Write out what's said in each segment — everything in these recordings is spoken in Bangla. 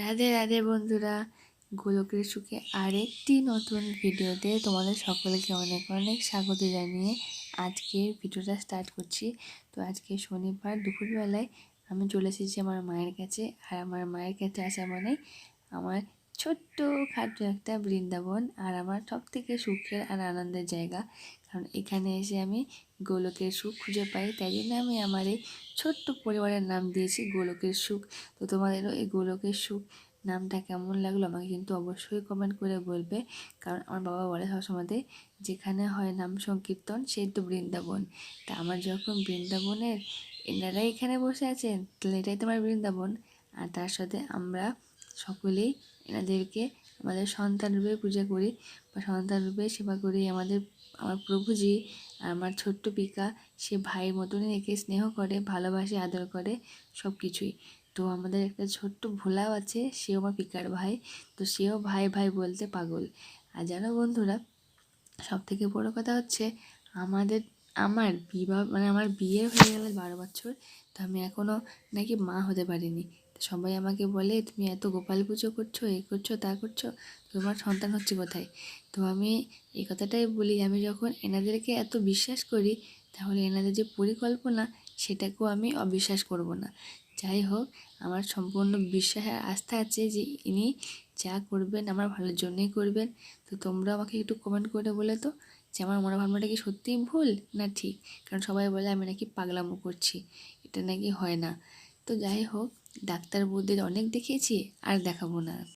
রাধে রাধে বন্ধুরা, গোলকের সুখে আরেকটি নতুন ভিডিওতে তোমাদের সকলকে অনেক অনেক স্বাগত জানিয়ে আজকে ভিডিওটা স্টার্ট করছি। তো আজকে শনিবার দুপুরবেলায় আমি চলে এসেছি আমার মায়ের কাছে, আর আমার মায়ের কাছে আসা মানে আমার ছোট্ট খাটো একটা বৃন্দাবন আর আমার সব থেকে সুখের আর আনন্দের জায়গা। কারণ এখানে এসে আমি গোলকের সুখ খুঁজে পাই, তাই জন্য আমি আমার এই ছোট্ট পরিবারের নাম দিয়েছি গোলকের সুখ। তো তোমাদেরও এই গোলকের সুখ নামটা কেমন লাগল আমাকে কিন্তু অবশ্যই কমেন্ট করে বলবে। কারণ আমার বাবা বলে সবসময় যেখানে হয় নাম সংকীর্তন সেই তো বৃন্দাবন। তা আমার যখন বৃন্দাবনের এনারাই এখানে বসে আছেন, তাহলে এটাই তোমার বৃন্দাবন। আর তার সাথে আমরা সকলেই এনাদেরকে আমাদের সন্তান রূপে পূজা করি বা সন্তান রূপে সেবা করি। আমাদের, আমার প্রভুজি আর আমার ছোট্ট পিকা, সে ভাইয়ের মতনই একে স্নেহ করে, ভালোবাসে, আদর করে সব কিছুই তো আমাদের একটা ছোট্ট ভোলাও আছে, সেও আমার পিকার ভাই। তো সেও ভাই ভাই বলতে পাগল। আর জানো বন্ধুরা সব থেকে বড়ো কথা হচ্ছে, আমাদের আমার বিবাহ মানে আমার বিয়ে হয়ে গেল বারো বছর, তো আমি এখনও নাকি মা হতে পারিনি। সবাই আমাকে বলে, তুমি এত গোপাল পুজো করছ, এ করছ, তা করছ, তোমার সন্তান হচ্ছে কোথায়? তো আমি এই কথাটাই বলি, আমি যখন এনাদেরকে এত বিশ্বাস করি, তাহলে এনাদের যে পরিকল্পনা, সেটাকেও আমি অবিশ্বাস করব না। যাই হোক, আমার সম্পূর্ণ বিশ্বাস আর আস্থা আছে যে ইনি যা করবেন, আমার ভালোর জন্যই করবেন। তো তোমরা আমাকে একটু কমেন্ট করে বলে তো? যে আমার মনোভাবনাটা কি সত্যিই ভুল না ঠিক? কারণ সবাই বলে, আমি নাকি পাগলামো করছি। এটা নাকি হয় না। তো যাই হোক, ডাক্তার বৌদির অনেক দেখিয়েছি, আর দেখাবো না।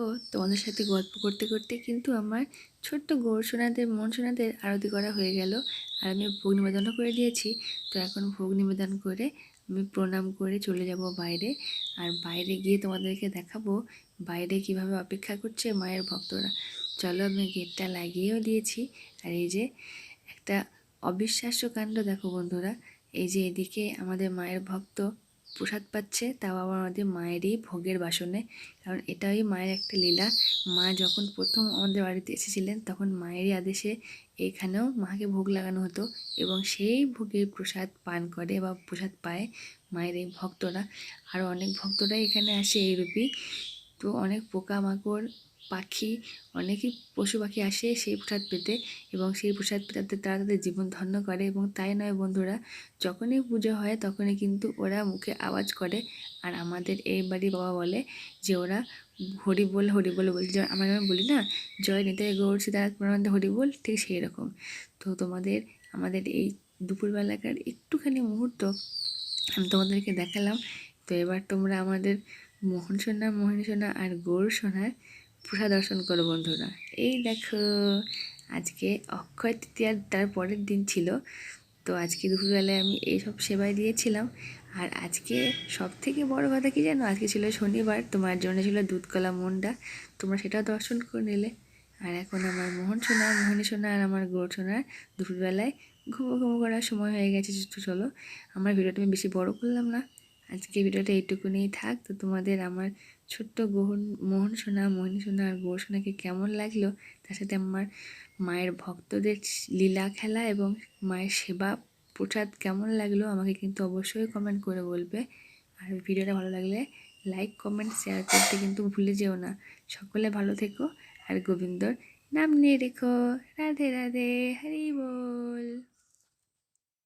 দেখো তোমাদের সাথে গল্প করতে করতে কিন্তু আমার ছোট্ট গৌর সোনাদের, মন সোনাদের আরতি করা হয়ে গেল। আর আমি ভোগ নিবেদনও করে দিয়েছি। তো এখন ভোগ নিবেদন করে আমি প্রণাম করে চলে যাব বাইরে। আর বাইরে গিয়ে তোমাদেরকে দেখাবো বাইরে কীভাবে অপেক্ষা করছে মায়ের ভক্তরা। চলো আমি গেটটা লাগিয়েও দিয়েছি। আর এই যে একটা অবিশ্বাস্য কাণ্ড দেখো বন্ধুরা। এই যে এদিকে আমাদের মায়ের ভক্ত প্রসাদ পাচ্ছে, তাও আবার আমাদের মায়েরই ভোগের বাসনে। কারণ এটাই মায়ের একটা লীলা। মা যখন প্রথম আমাদের বাড়িতে এসেছিলেন, তখন মায়েরই আদেশে এখানেও মাকে ভোগ লাগানো হতো এবং সেই ভোগের প্রসাদ পান করে বা প্রসাদ পায় মায়ের এই ভক্তরা। আরও অনেক ভক্তরাই এখানে আসে এইরূপই তো অনেক পোকামাকড় পাখি, অনেকই পশু পাখি আসে সেই প্রসাদ পেতে এবং সেই প্রসাদ পেতে তারা তাদের জীবন ধন্য করে এবং তাই নয় বন্ধুরা, যখনই পুজো হয় তখনই কিন্তু ওরা মুখে আওয়াজ করে। আর আমাদের এই বাড়ি বাবা বলে যে ওরা হরি বল হরি বল বলছে আমরা যেমন বলি না, জয় নিতাই গৌর সীতারাত প্রণান্দ হরি বল ঠিক সেই রকম। তো তোমাদের, আমাদের এই দুপুরবেলাকার একটুখানি মুহূর্ত আমি তোমাদেরকে দেখালাম। তো এবার তোমরা আমাদের মোহন সোনা, মোহিনী সোনা আর গৌর সোনার প্রসাদ দর্শন করো বন্ধুরা। এই দেখো, আজকে অক্ষয় তৃতীয়ার তার পরের দিন ছিল। তো আজকে দুপুরবেলায় আমি এইসব সেবায় দিয়েছিলাম। আর আজকে সব থেকে বড় কথা কি জানো? আজকে ছিল শনিবার, তোমার জন্য ছিল দুধকলা মনটা তোমরা সেটাও দর্শন করে নিলে। আর এখন আমার মোহন সোনা, মোহনী সোনা আর আমার গোড় সোনার দুপুরবেলায় ঘুমো ঘুমো করার সময় হয়ে গেছে। চলো, আমার ভিডিওটা আমি বেশি বড় করলাম না। আজকে ভিডিওটা এইটুকুনেই থাক। তো তোমাদের আমার ছোট্ট গোহন, মোহন সোনা, মোহিনী সোনা আর গৌর সোনাকে কেমন লাগল? তার সাথে আমার মায়ের ভক্তদের লীলা খেলা এবং মায়ের সেবা প্রসাদ কেমন লাগল আমাকে কিন্তু অবশ্যই কমেন্ট করে বলবে। আর ভিডিওটা ভালো লাগলে লাইক কমেন্ট শেয়ার করতে কিন্তু ভুলে যেও না। সকলে ভালো থেকো। আর গোবিন্দর নাম নিয়ে রেখো। রাধে রাধে, হরি বল।